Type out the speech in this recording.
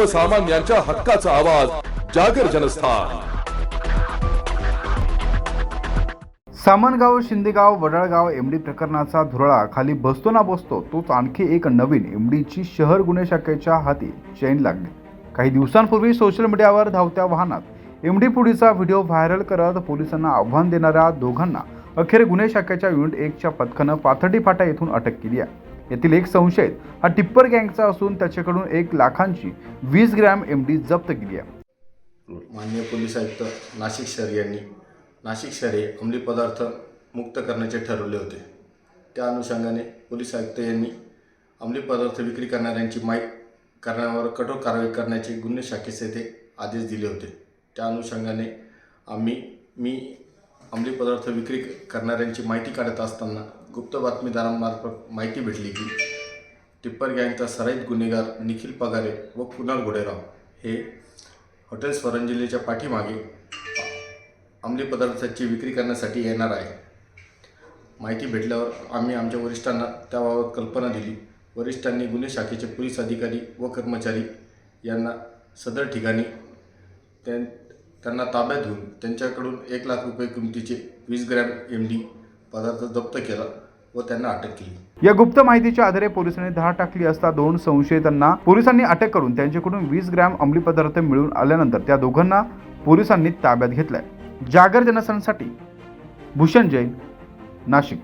सर्वसामान्यांच्या हक्काचा आवाज जागर जनस्थान. सामनगाव शिंदेगाव वडाळगाव एमडी प्रकरणाचा धुरळा खाली बसतो ना बसतो तोच आणखी एक नवीन एमडीची शहर गुन्हे शाखेच्या हाती चैन लागली. काही दिवसांपूर्वी सोशल मीडियावर धावत्या वाहनात एमडी पुढीचा व्हिडिओ व्हायरल करत पोलिसांना आव्हान देणाऱ्या दोघांना अखेर गुन्हे शाखेच्या युनिट एकच्या पथकानं पाथर्डी फाटा येथून अटक केली आहे. यातील एक संशयित हा टिप्पर गँगचा असून त्याच्याकडून एक लाखांची वीस ग्रॅम एम डी जप्त केली आहे. माननीय पोलीस आयुक्त नाशिक शहर यांनी नाशिक शहर हे अंमली पदार्थ मुक्त करण्याचे ठरवले होते. त्या अनुषंगाने पोलीस आयुक्त यांनी अंमली पदार्थ विक्री करणाऱ्यांची माई करण्यावर कठोर कारवाई करण्याचे गुन्हे शाखेचे येथे आदेश दिले होते. त्या अनुषंगाने आम्ही मी अंमली पदार्थ विक्री करणाऱ्यांची माहिती काढत असताना गुप्त बातमीदारांमार्फत माहिती भेटली की टिप्पर गँगचा सराईत गुन्हेगार निखिल पगारे व कुणाल गुडेराव हे हॉटेल स्वरंजिलीच्या पाठीमागे अंमली पदार्थाची विक्री करण्यासाठी येणार आहे. माहिती भेटल्यावर आम्ही आमच्या वरिष्ठांना त्याबाबत कल्पना दिली. वरिष्ठांनी गुन्हे शाखेचे पोलीस अधिकारी व कर्मचारी यांना सदर ठिकाणी त्यां त्यांना ताब्यात घेऊन त्यांच्याकडून एक लाख रुपये किमतीचे वीस ग्रॅम एम डी पदार्थ जप्त केला व त्यांना अटक केली. या गुप्त माहितीच्या आधारे पोलिसांनी धाड टाकली असता दोन संशयितांना पोलिसांनी अटक करून त्यांच्याकडून वीस ग्रॅम अंमली पदार्थ मिळून आल्यानंतर त्या दोघांना पोलिसांनी ताब्यात घेतलाय. जागर जनसंसाठी भूषण जैन नाशिक.